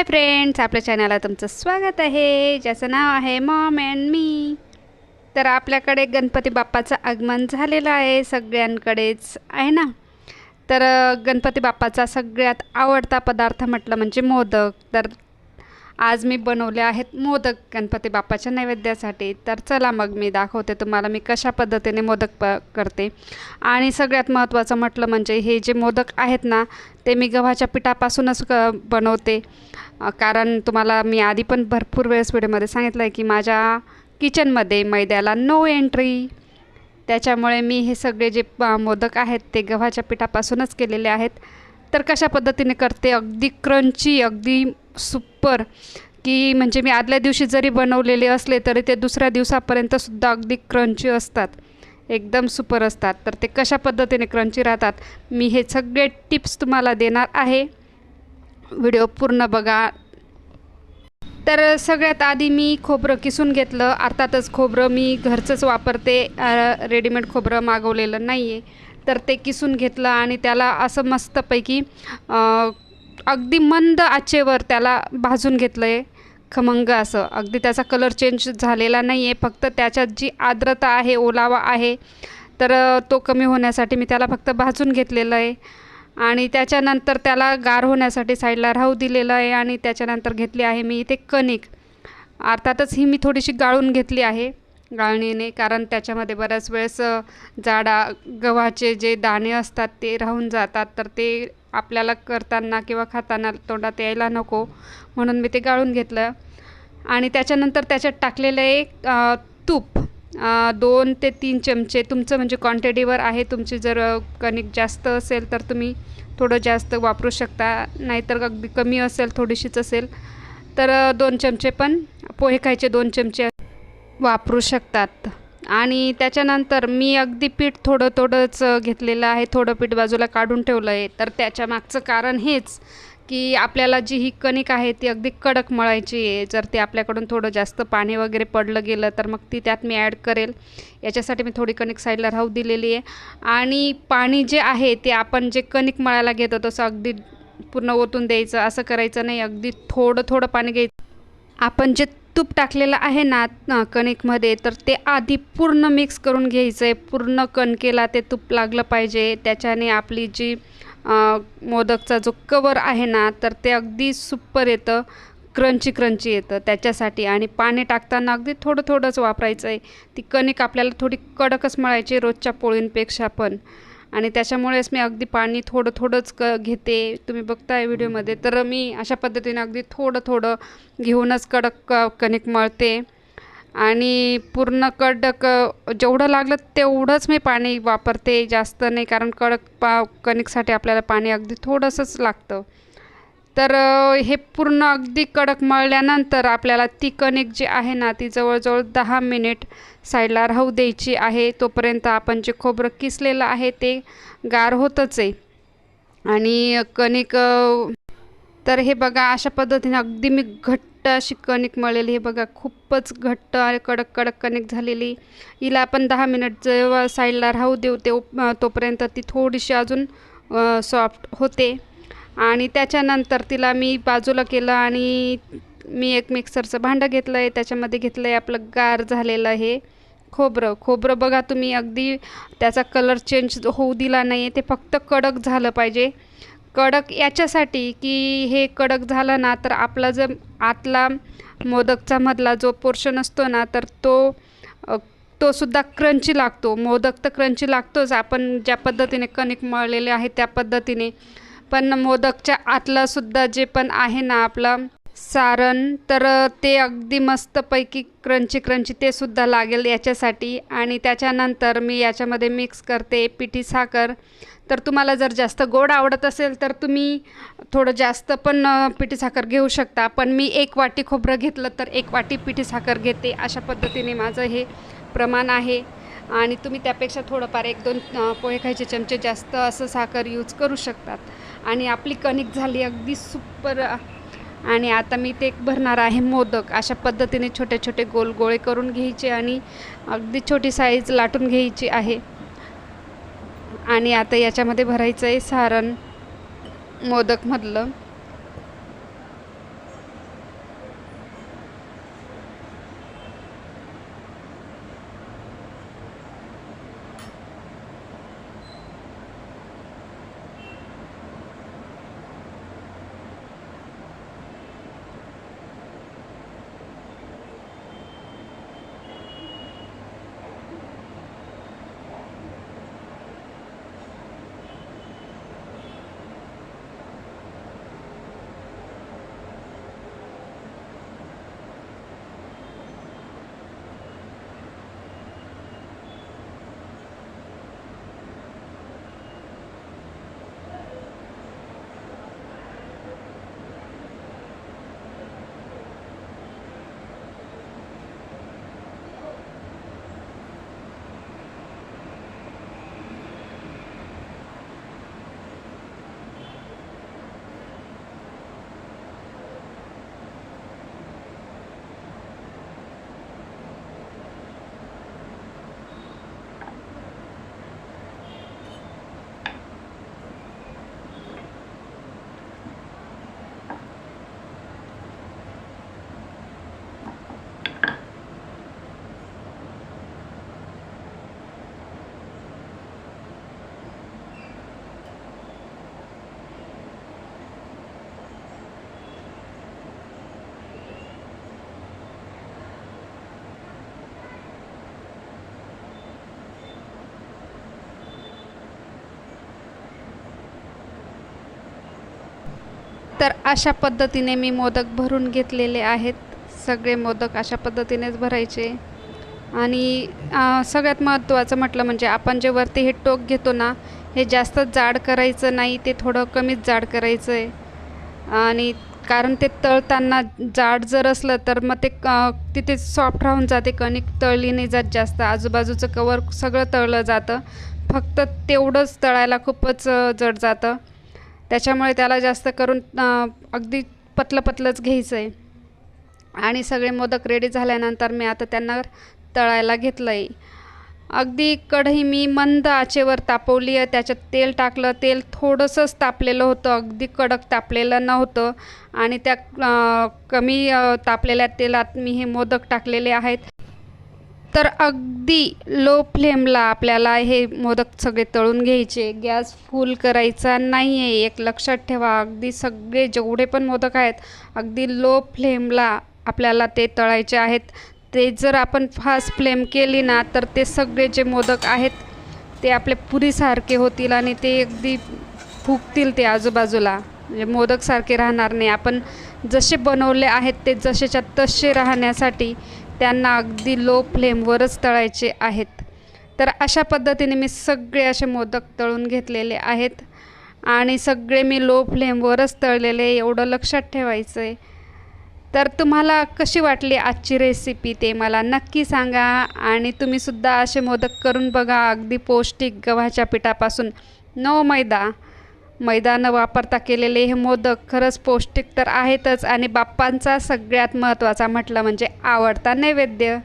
Hi friends आपल्या चॅनलला तुमचं स्वागत आहे. ज्याचं नाव आहे मॉम अँड मी तर आपल्याकडे गणपती बाप्पाचं आगमन झालेलं आहे सगळ्यांकडेच आहे ना? तर गणपती बाप्पाचा सगळ्यात आवडता पदार्थ म्हटलं म्हणजे मोदक. तर आज मी बनवले आहेत मोदक गणपती बाप्पाच्या नैवेद्यासाठी. तर चला मग मी दाखवते तुम्हाला मी कशा पद्धतीने मोदक प करते. आणि सगळ्यात महत्त्वाचं म्हटलं म्हणजे हे जे मोदक आहेत ना ते मी गव्हाच्या पिठापासूनच क बनवते. कारण तुम्हाला मी आधी पण भरपूर वेळेस व्हिडिओमध्ये सांगितलं आहे की माझ्या किचनमध्ये मैद्याला नो एंट्री त्याच्यामुळे मी हे सगळे जे मोदक आहेत ते गव्हाच्या पिठापासूनच केलेले आहेत. तर कशा पद्धतीने करते? अगदी क्रंची अगदी सुपर की म्हणजे मी आदल्या दिवशी जरी बनवलेले असले तरी ते दुसऱ्या दिवसापर्यंतसुद्धा अगदी क्रंची असतात. एकदम सुपर असतात. तर ते कशा पद्धतीने क्रंची राहतात मी हे सगळे टिप्स तुम्हाला देणार आहे. व्हिडिओ पूर्ण बघा. तर सगळ्यात आधी मी खोबरं किसून घेतलं. अर्थातच खोबरं मी घरचंच वापरते. रेडीमेड खोबरं मागवलेलं नाही आहे तर ते किसून घेतलं आणि त्याला असं मस्तपैकी अगदी मंद आचेवर त्याला भाजून घेतलं आहे खमंग असं. अगदी त्याचा कलर चेंज झालेला नाही आहे फक्त त्याच्यात जी आर्द्रता आहे ओलावा आहे तर तो कमी होण्यासाठी मी त्याला फक्त भाजून घेतलेलं आहे. आणि त्याच्यानंतर त्याला गार होण्यासाठी साईडला राहू दिलेलं आहे आणि त्याच्यानंतर घेतली आहे मी इथे कणिक. अर्थातच ही मी थोडीशी गाळून घेतली आहे. गाळणीने कारण त्याच्यामध्ये बऱ्याच वेळेस जाडा गव्हाचे जे दाणे असतात ते राहून जातात तर ते आपल्याला करताना किंवा खाताना तोंडात यायला नको म्हणून मी ते गाळून घेतलं. आणि त्याच्यानंतर त्याच्यात टाकलेलं एक तूप दोन ते तीन चमचे तुमचं म्हणजे क्वांटिटीवर आहे तुमची जर कणिक जास्त असेल तर तुम्ही थोडं जास्त वापरू शकता नाहीतर अगदी कमी असेल थोडीशीच असेल तर दोन चमचे पण पोहे खायचे दोन चमचे वापरू शकतात. आणि त्याच्यानंतर मी अगदी पीठ थोडं थोडंच घेतलेलं आहे. थोडं पीठ बाजूला काढून ठेवलं आहे तर त्याच्या मागचं कारण हेच की आपल्याला जी ही कणिक आहे ती अगदी कडक मळायची आहे. जर ते आपल्याकडून थोडं जास्त पाणी वगैरे पडलं गेलं तर मग ती त्यात मी ॲड करेल. याच्यासाठी मी थोडी कणिक साईडला राहू दिलेली आहे. आणि पाणी जे आहे ते आपण जे कणिक मळायला घेतो तसं अगदी पूर्ण ओतून द्यायचं असं करायचं नाही. अगदी थोडं थोडं पाणी घ्यायचं. आपण जे तूप टाकलेलं आहे ना कणिकमध्ये तर ते आधी पूर्ण मिक्स करून घ्यायचं आहे. पूर्ण कणकेला ते तूप लागलं पाहिजे. त्याच्याने आपली जी मोदकचा जो कवर आहे ना तर ते अगदी सुपर येतं. क्रंची क्रंची येतं त्याच्यासाठी. आणि पाणी टाकताना अगदी थोडं थोडंच वापरायचं आहे. ती कणिक आपल्याला थोडी कडकच मळायची रोजच्या पोळींपेक्षा पण. आणि त्याच्यामुळेच मी अगदी पाणी थोडं थोडंच क घेते. तुम्ही बघताय व्हिडिओमध्ये. तर मी अशा पद्धतीने अगदी थोडं थोडं घेऊनच कडक क कणिक मळते. आणि पूर्ण कडक जेवढं लागलं तेवढंच मी पाणी वापरते. जास्त नाही कारण कडक पा कणिकसाठी आपल्याला पाणी अगदी थोडंसंच लागतं. तर हे पूर्ण अगदी कडक मळल्यानंतर आपल्याला ती कणिक जी आहे ना ती जवळजवळ दहा मिनिट साईडला राहू द्यायची आहे. तोपर्यंत आपण जे खोबरं किसलेलं आहे ते गार होतच आहे. आणि कणिक तर हे बघा अशा पद्धतीने अगदी मी घट्ट अशी कणिक मळलेली. हे बघा खूपच घट्ट आणि कडक कडक कणिक झालेली. हिला आपण दहा मिनिट जेव्हा साईडला राहू देऊ ते तोपर्यंत ती थोडीशी अजून सॉफ्ट होते. आणि त्याच्यानंतर तिला मी बाजूला केलं आणि मी एक मिक्सरचं भांडं घेतलं आहे त्याच्यामध्ये घेतलं आहे आपलं गार झालेलं हे खोबरं. खोबरं बघा तुम्ही अगदी त्याचा कलर चेंज होऊ दिला नाही आहे ते फक्त कडक झालं पाहिजे. कडक याच्यासाठी की हे कडक झालं ना तर आपला जर आतला मोदकचा मधला जो पोर्शन असतो ना तर तो तो सुद्धा क्रंची लागतो. मोदक तर क्रंची लागतोच. आपण ज्या पद्धतीने कणिक मळलेले आहे त्या पद्धतीने. पण मोदकच्या आतला सुद्धा जे पण आहे ना आपलं सारण तर ते अगदी मस्तपैकी क्रंची क्रंची ते सुद्धा लागेल याच्यासाठी. आणि त्याच्यानंतर मी याच्यामध्ये मिक्स करते पिठी साखर. तर तुम्हाला जर जास्त गोड आवडत असेल तर तुम्ही थोडं जास्त पण पिठी साखर घेऊ शकता. पण मी एक वाटी खोबरं घेतलं तर एक वाटी पिठी साखर घेते. अशा पद्धतीने माझं हे प्रमाण आहे. आणि तुम्ही त्यापेक्षा थोडंफार एक दोन पोहे खायचे चमचे जास्त असं साखर यूज करू शकतात. आणि आपली कणिक झाली अगदी सुपर आणि आता मी ते भरणार आहे मोदक. अशा पद्धतीने छोटे छोटे गोल गोळे करून घ्यायचे आणि अगदी छोटी साईज लाटून घ्यायची आहे. आणि आता याच्यामध्ये भरायचं आहे सारण मोदकमधलं. तर अशा पद्धतीने मी मोदक भरून घेतलेले आहेत. सगळे मोदक अशा पद्धतीनेच भरायचे. आणि सगळ्यात महत्त्वाचं म्हटलं म्हणजे आपण जे वरती हे टोक घेतो ना हे जास्त जाड करायचं नाही ते थोडं कमीच जाड करायचं आहे आणि कारण ते तळताना जाड जर असलं तर मग ते क- तिथे सॉफ्ट राहून जाते कणिक तळली नाही जात जास्त. आजूबाजूचं कवर सगळं तळलं जातं. फक्त तेवढंच तळायला खूपच जड जातं. त्याच्यामुळे त्याला जास्त करून अगदी पतलं पतलंच घ्यायचं आहे आणि सगळे मोदक रेडी झाल्यानंतर मी आता त्यांना तळायला घेतलं आहे अगदी कढई मी मंद आचेवर तापवली आहे. त्याच्यात तेल टाकलं तेल थोडंसंच तापलेलं होतं. अगदी कडक तापलेलं नव्हतं. आणि त्या कमी तापलेल्या तेलात मी हे मोदक टाकलेले आहेत. तर अगदी लो फ्लेमला आपल्याला हे मोदक सगळे तळून घ्यायचे. गॅस फुल करायचा नाही आहे एक लक्षात ठेवा अगदी सगळे जेवढे पण मोदक आहेत अगदी लो फ्लेमला आपल्याला ते तळायचे आहेत. ते जर आपण फास्ट फ्लेम केली ना तर ते सगळे जे मोदक आहेत ते आपले पुरीसारखे होतील आणि ते अगदी फुगतील ते आजूबाजूला. म्हणजे मोदकसारखे राहणार नाही. आपण जसे बनवले आहेत ते जसेच्या तसे राहण्यासाठी त्यांना अगदी लो फ्लेमवरच तळायचे आहेत. तर अशा पद्धतीने मी सगळे असे मोदक तळून घेतलेले आहेत. आणि सगळे मी लो फ्लेमवरच तळलेले एवढं लक्षात ठेवायचं आहे तर तुम्हाला कशी वाटली आजची रेसिपी ते मला नक्की सांगा. आणि तुम्हीसुद्धा असे मोदक करून बघा अगदी पौष्टिक गव्हाच्या पिठापासून. नो मैदा. मैदानं वापरता केलेले हे मोदक खरंच पौष्टिक तर आहेतच आणि बाप्पांचा सगळ्यात महत्त्वाचा म्हटलं म्हणजे आवडता नैवेद्य.